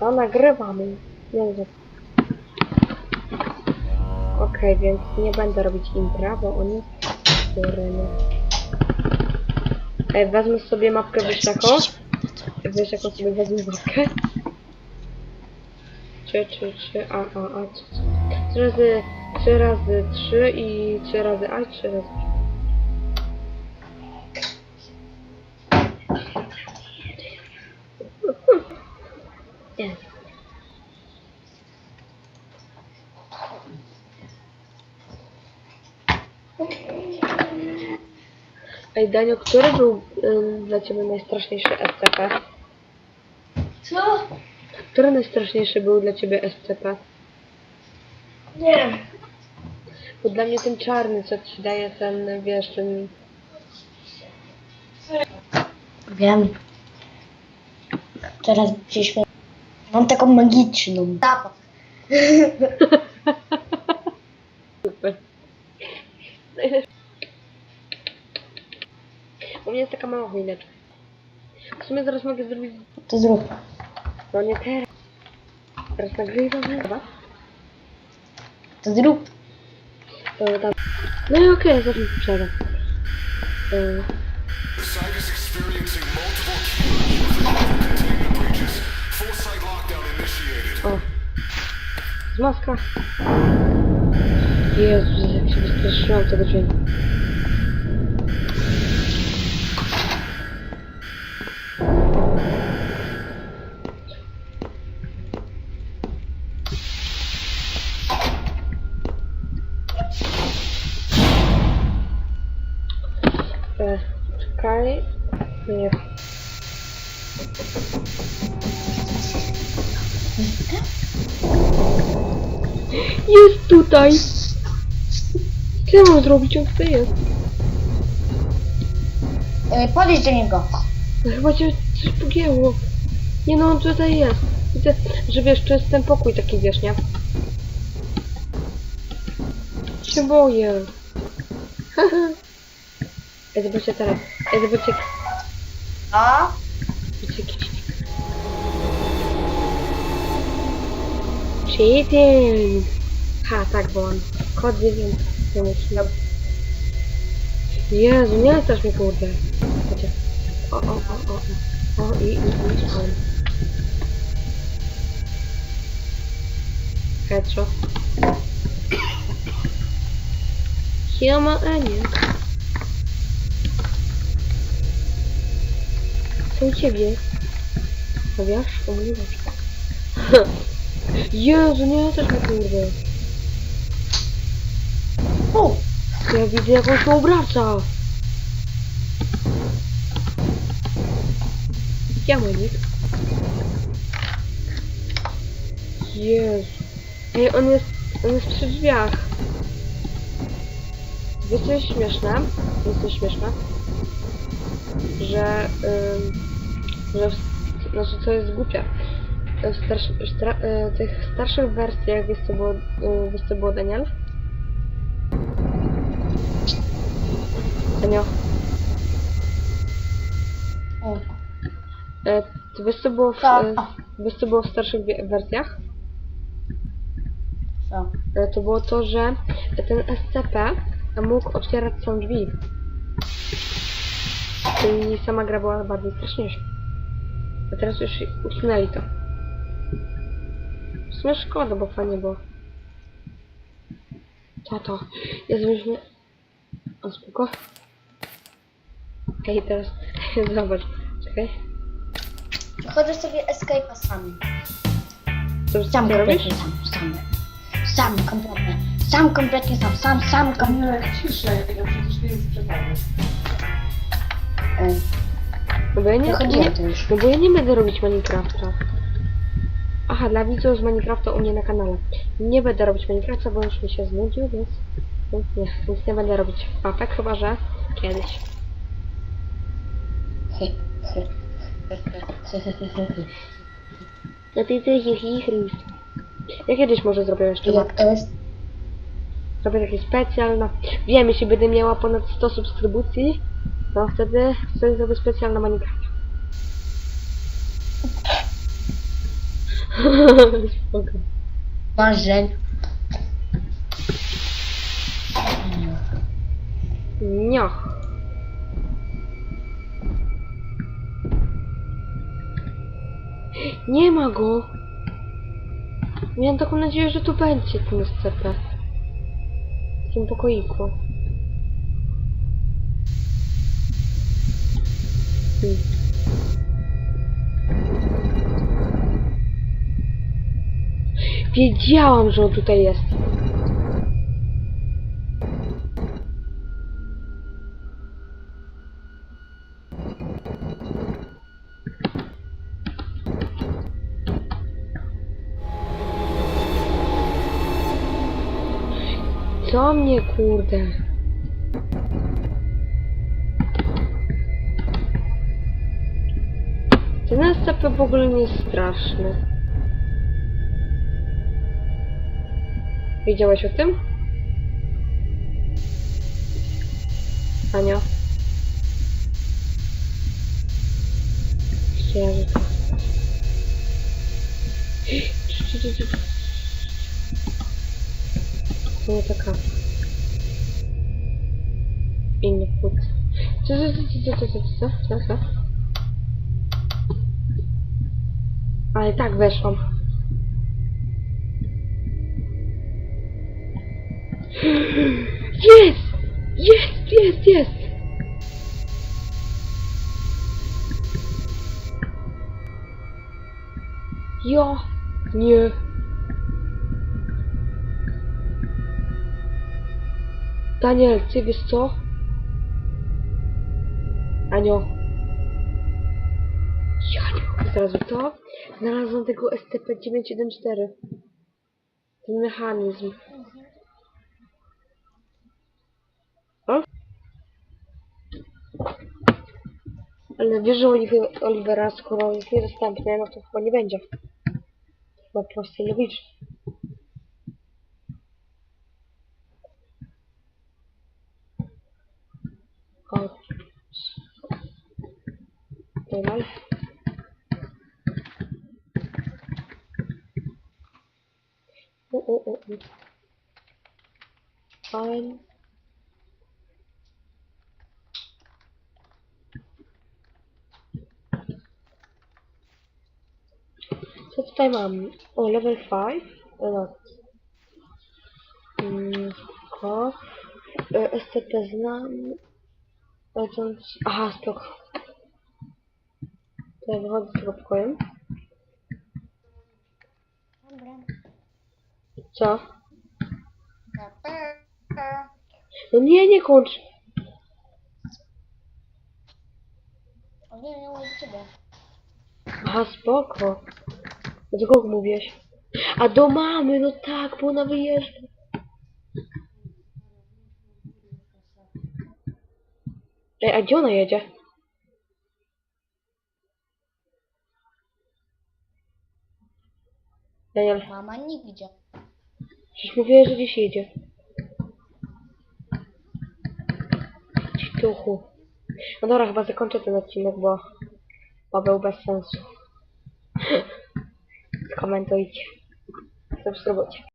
No, nagrywamy. Wiem. Okej, więc nie będę robić intra, bo oni... Kurny. Ej, wezmę sobie mapkę wyślaką. Wiesz jaką sobie wezmę mapkę? Trzy, trzy, trzy, a, a, a, trzy. Trzy razy, trzy razy trzy i trzy razy a i trzy razy Ej, Daniel, który był ym, dla Ciebie najstraszniejszy SCP? Co? Który najstraszniejszy był dla Ciebie SCP? Nie wiem. Bo dla mnie ten czarny, co Ci daje ten, wiesz, ten... Wiem. Teraz gdzieś Mam taką magiczną. Zapach. Super. U mnie jest taka mała choineczka. W sumie zaraz mogę zrobić... To zrób. No nie teraz. Teraz nagrywam, chyba. To zrób. To tam... No i okej, zacznę sprzedać. Yy, o. Z maska. Jezus, jak się wystraszyłam tego dźwięku. Nie. Jest tutaj! Co mam zrobić? On tutaj jest. Yy, podejdź do niego. No chyba cię coś pogięło. Nie no, on tutaj jest. Widzę, że wiesz, to jest ten pokój taki, wiesz, nie? Się boję. Ej, zobaczcie teraz. Ej, zobaczcie. A? Jaki Cheating! Ha, tak, bo on kod dziewięć. Nie musi. Jezu, nie strasz mnie, kurde. Zobaczcie. O, o, o, o, o. O, i, i, i, on. Headshot. Siema, Ania. Co u ciebie? No wiesz? O mnie wiesz. Jezu, nie, też mi kurde. U. Ja widzę jak on się obraca. Ja Monik. Jezu. Ej, on jest, on jest przy drzwiach. Wiesz co jest śmieszne? Jest to śmieszne? Że, ym, w, znaczy co jest głupie. W starszy, stra, tych starszych wersjach, wiesz co było, wiesz co było Daniel? Daniel, U. y, ty wiesz co było w, Tak. wiesz co było w starszych wersjach? Co? E, to było to, że ten SCP mógł otwierać sam drzwi. Czyli sama gra była bardziej straszniejsza. A teraz już usunęli to. W sumie szkoda, bo fajnie było. Co to? Jezu, już mnie... O, spoko. Okej, teraz... Zobacz. Czekaj. Chodzę sobie escape'a sam. To już Sam kompletnie sam. Sam. Sam kompletnie. Sam kompletnie sam. Sam, sam kompletnie. Nie, ciszej, ja przecież nie jest przepady. No bo ja nie, Wychodziłem nie, to już. no bo ja nie będę robić Minecrafta. Aha, dla widzów z Minecrafta u mnie na kanale. Nie będę robić Minecrafta, bo już mi się znudził, więc, więc nie, więc nie będę robić papek, chyba że kiedyś. No ty ty hi hi hi. Ja kiedyś może zrobię jeszcze Jak to jest? Zrobię takie specjalne. Wiem, jeśli będę miała ponad 100 subskrypcji, to wtedy, wtedy zrobię specjalne Minecraft. Spoko. Marzeń. Nioch. Nie ma go. Miałem taką nadzieję, że tu będzie ten SCP. W tym pokoiku. Все. Під дьяволом же он тут є. Co mnie kurde? SCP w ogóle nie jest straszny. Wiedziałeś o tym? Ania? Cii, cii, cii. To nie taka. Input. Co, co, co, co, co, co, co, co, co? Ale tak weszłam. Jest! Jest, jest, jest! Ja! Nie! Daniel, ty wiesz co? Anio. Janiu, teraz to? Znalazłam tego SCP-914. Ten mechanizm. O? Ale wiesz, że Oliver- Olivera, skoro jest niedostępny, no to chyba nie będzie. Chyba prosto i logicznie. O. Dobra. oh, oh, oh. Fine. This time I'm oh, level 5. Or not. Mm, cross. Uh, Estetę znam. Lecąc... Aha, spoko. To ja wychodzę to tego pokojem. Co? No nie, nie kończ. O nie, nie mówię do ciebie. Aha, spoko. Do kogo mówiłeś? A do mamy, no tak, bo ona wyjeżdża. Ej, a gdzie ona jedzie? Daniel, Mama nigdzie. Przecież mówiłeś, że gdzieś jedzie. Ci duchu. No dobra, chyba zakończę ten odcinek, bo... bo był bez sensu. Skomentujcie. Subskrybujcie.